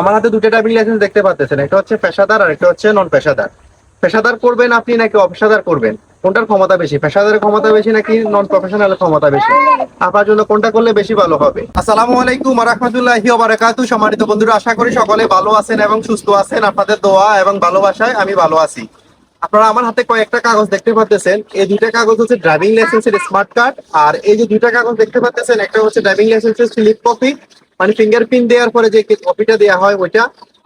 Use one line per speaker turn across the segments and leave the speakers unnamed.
আমার হাতে দুটো ড্রাইভিং লাইসেন্স দেখতে পাচ্ছেন একটা হচ্ছে পেশাদার আর একটা হচ্ছে নন পেশাদার পেশাদার করবেন আপনি নাকি অপেশাদার করবেন? কোনটার ক্ষমতা বেশি? পেশাদারের ক্ষমতা বেশি নাকি নন প্রফেশনালের ক্ষমতা বেশি? আপনার জন্য কোনটা করলে বেশি ভালো হবে? আসসালামু আলাইকুম রাহমাতুল্লাহি ওয়া বারাকাতু। সম্মানিত বন্ধুরা, আশা করি সকলে ভালো আছেন এবং সুস্থ আছেন। আপনাদের দোয়া এবং ভালোবাসায় আমি ভালো আছি। আপনারা আমার হাতে কয়েকটা কাগজ দেখতে পাচ্ছেন এই দুইটা কাগজ হচ্ছে ড্রাইভিং লাইসেন্সের স্মার্ট কার্ড আর এই যে দুইটা কাগজ দেখতে পাচ্ছেন একটা হচ্ছে ড্রাইভিং লাইসেন্সের স্লিপ কপি মানে ফিঙ্গারপ্রিন্ট দেওয়ার পরে যে কপিটা দেওয়া হয় ওইটা।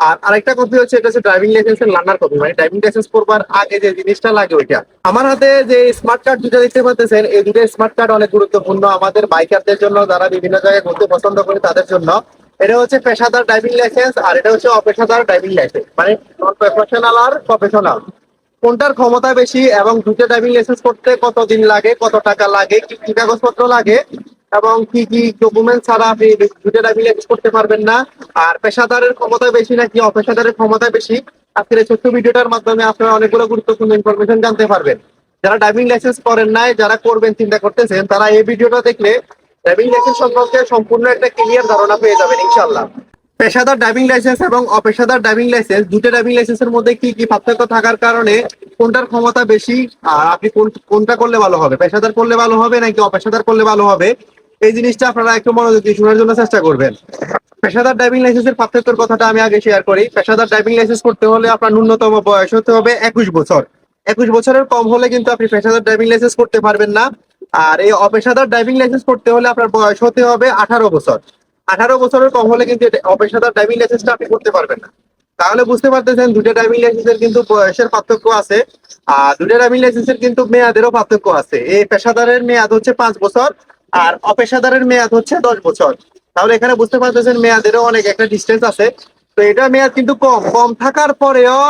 আর আরেকটা কপি হচ্ছে, এটা হচ্ছে ড্রাইভিং লাইসেন্সের লার্নার কপি মানে ড্রাইভিং লাইসেন্স করবার আগে যে জিনিসটা লাগে ওইটা। আমার হাতে যে স্মার্ট কার্ড দুটো দেখতে পাচ্ছেন, এই দুটো স্মার্ট কার্ড অনেক গুরুত্বপূর্ণ। আমাদের বাইকারদের জন্য, যারা বিভিন্ন জায়গায় ঘুরতে পছন্দ করে তাদের জন্য। এটা হচ্ছে পেশাদার ড্রাইভিং লাইসেন্স আর এটা হচ্ছে অপেশাদার ড্রাইভিং লাইসেন্স মানে নন প্রফেশনাল আর প্রফেশনাল কোনটার ক্ষমতা বেশি এবং দুটো ড্রাইভিং লাইসেন্স করতে কত দিন লাগে, কত টাকা লাগে, কি কি কাগজপত্র লাগে, এবং কি কি ডকুমেন্ট ছাড়া আপনি দুটো ড্রাইভিং লাইসেন্স করতে পারবেন না, আর পেশাদারের ক্ষমতা বেশি নাকি অপেশাদারের ক্ষমতা বেশি, আজকের এই ছোট্ট ভিডিওটার মাধ্যমে আপনারা অনেকগুলো গুরুত্বপূর্ণ ইনফরমেশন জানতে পারবেন। যারা ড্রাইভিং লাইসেন্স করেন নাই, যারা করবেন, চিন্তা করতেছেন, তারা এই ভিডিওটা দেখলে ড্রাইভিং লাইসেন্স সম্পর্কে সম্পূর্ণ একটা ক্লিয়ার ধারণা পেয়ে যাবেন ইনশাল্লাহ পেশাদার ড্রাইভিং লাইসেন্স এবং অপেশাদার ড্রাইভিং লাইসেন্স দুটো ড্রাইভিং লাইসেন্সের মধ্যে কি কি পার্থক্য থাকার কারণে কোনটার ক্ষমতা বেশি আর আপনি কোন- কোনটা করলে ভালো হবে? পেশাদার করলে ভালো হবে নাকি অপেশাদার করলে ভালো হবে? এই জিনিসটা আপনারা একটু মনোযোগ দিয়ে শোনার জন্য চেষ্টা করবেন। পেশাদার ড্রাইভিং লাইসেন্সের পার্থক্যের কথাটা আমি আগে শেয়ার করি। পেশাদার ড্রাইভিং লাইসেন্স করতে হলে আপনার ন্যূনতম বয়স হতে হবে একুশ বছর। একুশ বছরের কম হলে কিন্তু আপনি পেশাদার ড্রাইভিং লাইসেন্স করতে পারবেন না। আর এই অপেশাদার ড্রাইভিং লাইসেন্স করতে হলে আপনার বয়স হতে হবে আঠারো বছর। আঠারো বছরের কম হলে কিন্তু অপেশাদার ড্রাইভিং লাইসেন্সটা আপনি করতে পারবেন না। তাহলে বুঝতে পারতেছেন দুটো ড্রাইভিং লাইসেন্সের কিন্তু বয়সের পার্থক্য আছে, আর দুটো ড্রাইভিং লাইসেন্সের কিন্তু মেয়াদেরও পার্থক্য আছে। এই পেশাদারের মেয়াদ হচ্ছে পাঁচ বছর, আর অপেশাদারের মেয়াদ হচ্ছে দশ বছর। তাহলে এখানে বুঝতে পারতেছেন, মেয়াদেরও অনেক একটা ডিস্টেন্স আছে। তো এটা মেয়াদ কিন্তু কম। কম থাকার পরেও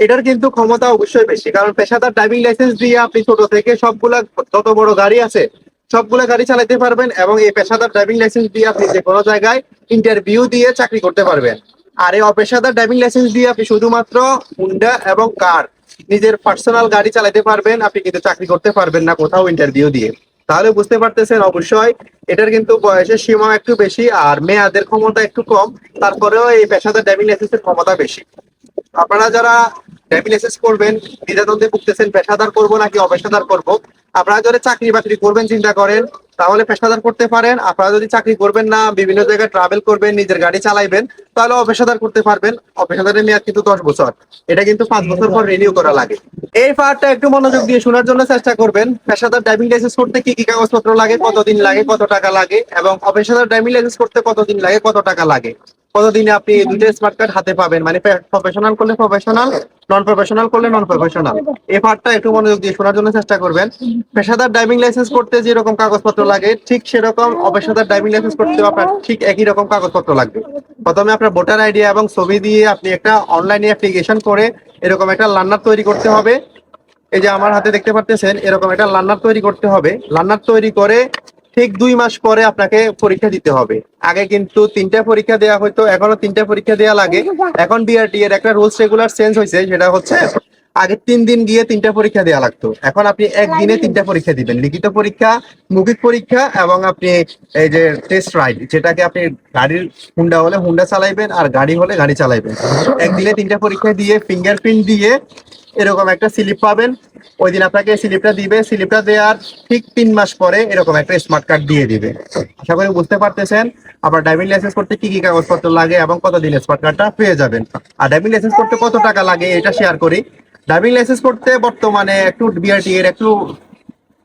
এটার কিন্তু ক্ষমতা অবশ্যই বেশি। কারণ পেশাদার ড্রাইভিং লাইসেন্স দিয়ে আপনি ছোট থেকে সবগুলা যত বড় গাড়ি আছে সবগুলো গাড়ি চালাতে পারবেন এবং এই পেশাদার ড্রাইভিং লাইসেন্স দিয়ে আপনি যে কোনো জায়গায় ইন্টারভিউ দিয়ে চাকরি করতে পারবেন। আর এই অপেশাদার ড্রাইভিং লাইসেন্স দিয়ে আপনি শুধুমাত্র হুন্ডা এবং কার নিজের পার্সোনাল গাড়ি চালাতে পারবেন, আপনি কিন্তু চাকরি করতে পারবেন না কোথাও ইন্টারভিউ দিয়ে। তাহলে বুঝতে পারতেছেন অবশ্যই এটার কিন্তু বয়সের সীমা একটু বেশি আর মেয়াদের ক্ষমতা একটু কম, তারপরেও এই পেশাদার ড্রাইভিং লাইসেন্সের ক্ষমতা বেশি। আপনারা যারা ড্রাইভিং করবেন, দ্বিধাদ্বন্দ্বে ভুগতেছেন, পেশাদার করব নাকি অপেশাদার করব? আপনারা যদি চাকরি বাকরি করবেন, চিন্তা করেন, তাহলে পেশাদার করতে পারেন। আপনারা যদি চাকরি করবেন না, বিভিন্ন জায়গায় ট্রাভেল করবেন, নিজের গাড়ি চালাইবেন, তাহলে অপেশাদার করতে পারবেন। অপেশাদারের মেয়াদ কিন্তু দশ বছর। এটা কিন্তু পাঁচ বছর পর রিনিউ করা লাগে। এই পার্টটা একটু মনোযোগ দিয়ে শোনার জন্য চেষ্টা করবেন। পেশাদার ড্রাইভিং লাইসেন্স করতে কি কি কাগজপত্র লাগে, কতদিন লাগে, কত টাকা লাগে, এবং অপেশাদার ড্রাইভিং লাইসেন্স করতে কতদিন লাগে, কত টাকা লাগে? কতদিনে আপনি এই দুটো স্মার্ট কার্ড হাতে পাবেন? মানে প্রফেশনাল করলে প্রফেশনাল নন প্রফেশনাল করলে নন প্রফেশনাল এই পার্টটা একটু মনোযোগ দিয়ে শোনার জন্য চেষ্টা করবেন। পেশাদার ড্রাইভিং লাইসেন্স করতে যেরকম কাগজপত্র লাগে, ঠিক সেরকম অপেশাদার ড্রাইভিং লাইসেন্স করতে আপনার ঠিক একই রকম কাগজপত্র লাগবে। প্রথমে আপনার ভোটার আইডি এবং ছবি দিয়ে আপনি একটা অনলাইনে অ্যাপ্লিকেশন করে এরকম একটা লার্নার তৈরি করতে হবে। এই যে আমার হাতে দেখতে পারতেছেন, এরকম একটা লার্নার তৈরি করতে হবে। লার্নার তৈরি করে ঠিক দুই মাস পরে আপনাকে পরীক্ষা দিতে হবে। আগে কিন্তু তিনটা পরীক্ষা দেওয়া হয়তো এখনও তিনটা পরীক্ষা দেওয়া লাগে। এখন বিআরটি এর একটা রুলস রেগুলার চেঞ্জ হয়েছে সেটা হচ্ছে আগে তিন দিন গিয়ে তিনটা পরীক্ষা দেওয়া লাগতো। এখন আপনি একদিনে তিনটা পরীক্ষা দিবেন। লিখিত পরীক্ষা মৌখিক পরীক্ষা এবং আপনি এই যে টেস্ট রাইড যেটাকে আপনি গাড়ির হুন্ডা হলে হুন্ডা চালাইবেন আর গাড়ি হলে গাড়ি চালাইবেন। একদিনে তিনটা পরীক্ষা দিয়ে ফিঙ্গারপ্রিন্ট দিয়ে এরকম একটা স্লিপ পাবেন। ওই দিন আপনাকে স্লিপটা দিবে। স্লিপটা দেওয়ার ঠিক তিন মাস পরে এরকম একটা স্মার্ট কার্ড দিয়ে দিবে। আশা করি বুঝতে পারতেছেন। আবার ড্রাইভিং লাইসেন্স করতে কি কি কাগজপত্র লাগে এবং কতদিন স্মার্ট কার্ডটা পেয়ে যাবেন। আর ড্রাইভিং লাইসেন্স করতে কত টাকা লাগে এটা শেয়ার করি। ড্রাইভিং লাইসেন্স করতে বর্তমানে একটু বিআরটি এর একটু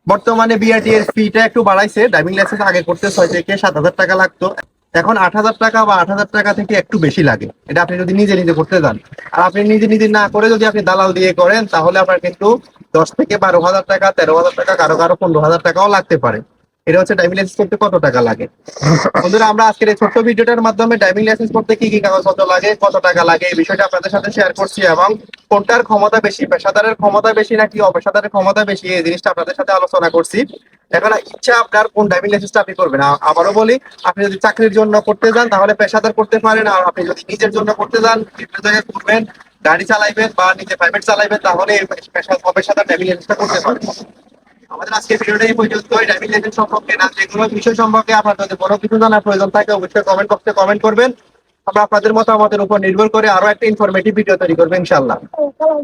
বর্তমানে বিআরটি এর ফিটা একটু বাড়াইছে। ড্রাইভিং লাইসেন্স আগে করতে ছয় থেকে সাত হাজার টাকা লাগতো। এখন আট হাজার টাকা বা আট হাজার টাকা থেকে একটু বেশি লাগে। এটা আপনি যদি নিজে নিজে করতে যান। আর আপনি নিজে নিজে না করে যদি আপনি দালাল দিয়ে করেন, তাহলে আপনার কিন্তু দশ থেকে বারো হাজার টাকা, তেরো হাজার টাকা, কারও কারও পনেরো হাজার টাকাও লাগতে পারে। এটা হচ্ছে ড্রাইভিং লাইসেন্স করতে কত টাকা লাগে? বন্ধুরা, আমরা আজকের এই ছোট্ট ভিডিওটার মাধ্যমে ড্রাইভিং লাইসেন্স করতে কি কি কাগজপত্র লাগে, কত টাকা লাগে, এই বিষয়টা আপনাদের সাথে শেয়ার করছি এবং কোনটার ক্ষমতা বেশি, পেশাদারের ক্ষমতা বেশি নাকি অপেশাদারের ক্ষমতা বেশি, এই জিনিসটা আপনাদের সাথে আলোচনা করছি। এখন ইচ্ছা আপনার কোন ড্রাইভিং লাইসেন্সটা আপনি করবেন? আবারও বলি, আপনি যদি চাকরির জন্য করতে যান, তাহলে পেশাদার করতে পারেন, আর আপনি যদি নিজের জন্য করতে যান, বিভিন্ন জায়গায় করবেন গাড়ি চালাইবেন বা নিজে প্রাইভেট চালাইবেন, তাহলে পেশা- অপেশাদার ড্রাইভিং লাইসেন্সটা করতে পারেন। আমাদের আজকে ভিডিওটা এই ড্রাইভিং লাইসেন্স সম্পর্কে না, যে কোনো বিষয় সম্পর্কে আপনার যদি বড় কিছু জানার প্রয়োজন থাকে, অবশ্যই কমেন্ট বক্সে কমেন্ট করবেন। আমরা আপনাদের মতামতের উপর নির্ভর করে আরও একটা ইনফরমেটিভ ভিডিও তৈরি করব ইনশাল্লাহ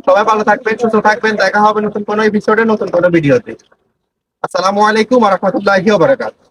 সবাই ভালো থাকবেন, সুস্থ থাকবেন, দেখা হবে নতুন কোনো এপিসোডে নতুন কোনো ভিডিওতে আসসালামু আলাইকুম রহমতুল্লাহি ওয়া বারাকাতুহু।